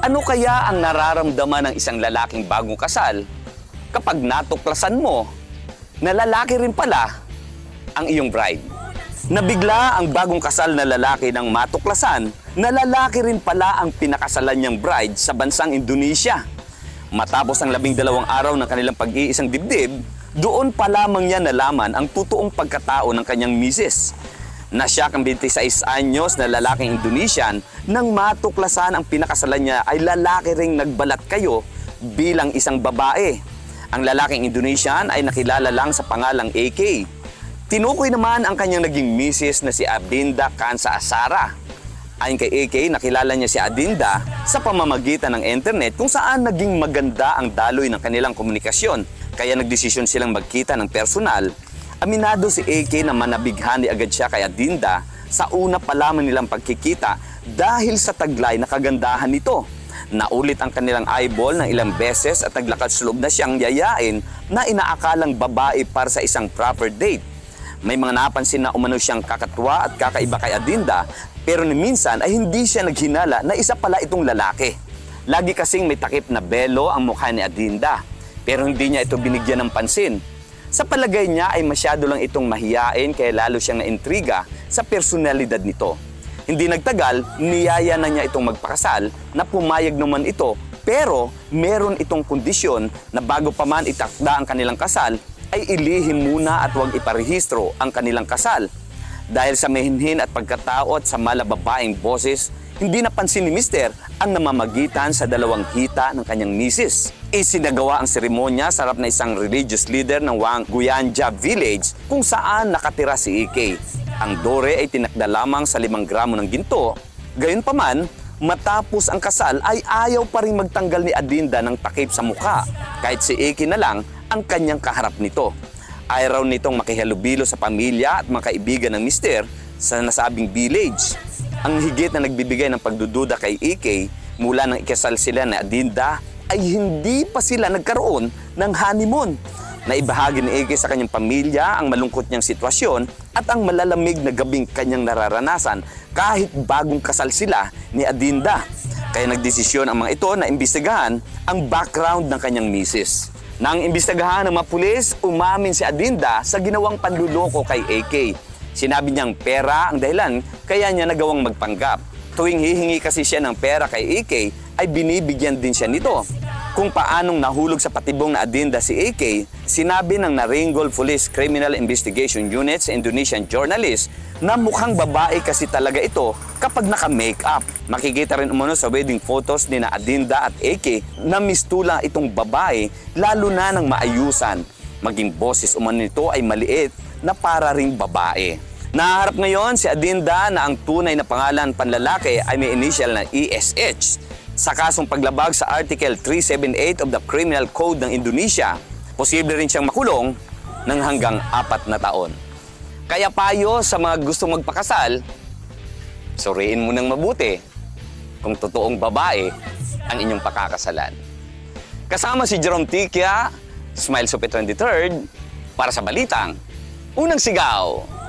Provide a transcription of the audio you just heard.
Ano kaya ang nararamdaman ng isang lalaking bagong kasal kapag natuklasan mo na lalaki rin pala ang iyong bride? Nabigla ang bagong kasal na lalaki ng matuklasan na lalaki rin pala ang pinakasalan niyang bride sa bansang Indonesia. Matapos ang labing dalawang araw ng kanilang pag-iisang dibdib, doon pa lamang niya nalaman ang totoong pagkatao ng kanyang misis. Na siya kang 26 anyos na lalaking Indonesian nang matuklasan ang pinakasalan niya ay lalaki ring nagbalat kayo bilang isang babae. Ang lalaking Indonesian ay nakilala lang sa pangalang AK. Tinukoy naman ang kanyang naging misis na si Abinda Kansa Asara. Ayon kay AK, nakilala niya si Adinda sa pamamagitan ng internet kung saan naging maganda ang daloy ng kanilang komunikasyon. Kaya nagdesisyon silang magkita ng personal. Aminado si AK na manabighani agad siya kay Adinda sa una pa lamang nilang pagkikita dahil sa taglay na kagandahan nito. Naulit ang kanilang eyeball ng ilang beses at naglakad sa loob na siyang yayain na inaakalang babae para sa isang proper date. May mga napansin na umano siyang kakatwa at kakaiba kay Adinda pero minsan ay hindi siya naghinala na isa pala itong lalaki. Lagi kasing may takip na belo ang mukha ni Adinda pero hindi niya ito binigyan ng pansin. Sa palagay niya ay masyado lang itong mahiyain kaya lalo siyang naintriga sa personalidad nito. Hindi nagtagal, niyaya na niya itong magpakasal na pumayag naman ito pero meron itong kondisyon na bago pa man itakda ang kanilang kasal ay ilihim muna at huwag iparehistro ang kanilang kasal. Dahil sa mahinhin at pagkatao at sa malababaing boses, hindi napansin ni Mister ang namamagitan sa dalawang hita ng kanyang misis. Isinagawa ang seremonya sa harap na isang religious leader ng Wang Guyanja Village kung saan nakatira si Ike. Ang dore ay tinakda lamang sa limang gramo ng ginto. Gayunpaman, matapos ang kasal ay ayaw pa rin magtanggal ni Adinda ng takip sa mukha kahit si Ike na lang ang kanyang kaharap nito. Ayaw nitong makihalubilo sa pamilya at mga kaibigan ng mister sa nasabing village. Ang higit na nagbibigay ng pagdududa kay AK mula nang ikasal sila na Adinda ay hindi pa sila nagkaroon ng honeymoon. Naibahagi ni AK sa kanyang pamilya ang malungkot niyang sitwasyon at ang malalamig na gabing kanyang nararanasan kahit bagong kasal sila ni Adinda. Kaya nagdesisyon ang mga ito na imbestigahan ang background ng kanyang misis. Nang imbestigahan ng mga pulis, umamin si Adinda sa ginawang panluloko kay AK. Sinabi niyang pera ang dahilan kaya niya nagawang magpanggap. Tuwing hihingi kasi siya ng pera kay AK, ay binibigyan din siya nito. Kung paanong nahulog sa patibong na Adinda si AK, sinabi ng Naringol Police Criminal Investigation Unit sa Indonesian journalist na mukhang babae kasi talaga ito kapag naka-makeup. Makikita rin umano sa wedding photos ni na Adinda at AK na mistula itong babae lalo na ng maayusan. Maging boses umano nito ay maliit na para ring babae. Naharap ngayon si Adinda na ang tunay na pangalan panlalaki ay may initial na ESH sa kasong paglabag sa Article 378 of the Criminal Code ng Indonesia. Posible rin siyang makulong ng hanggang apat na taon. Kaya payo sa mga gustong magpakasal, suriin mo ng mabuti kung totoong babae ang inyong pakakasalan. Kasama si Jerome Tikia, Smile Supe 23rd, para sa Balitang, Unang Sigaw.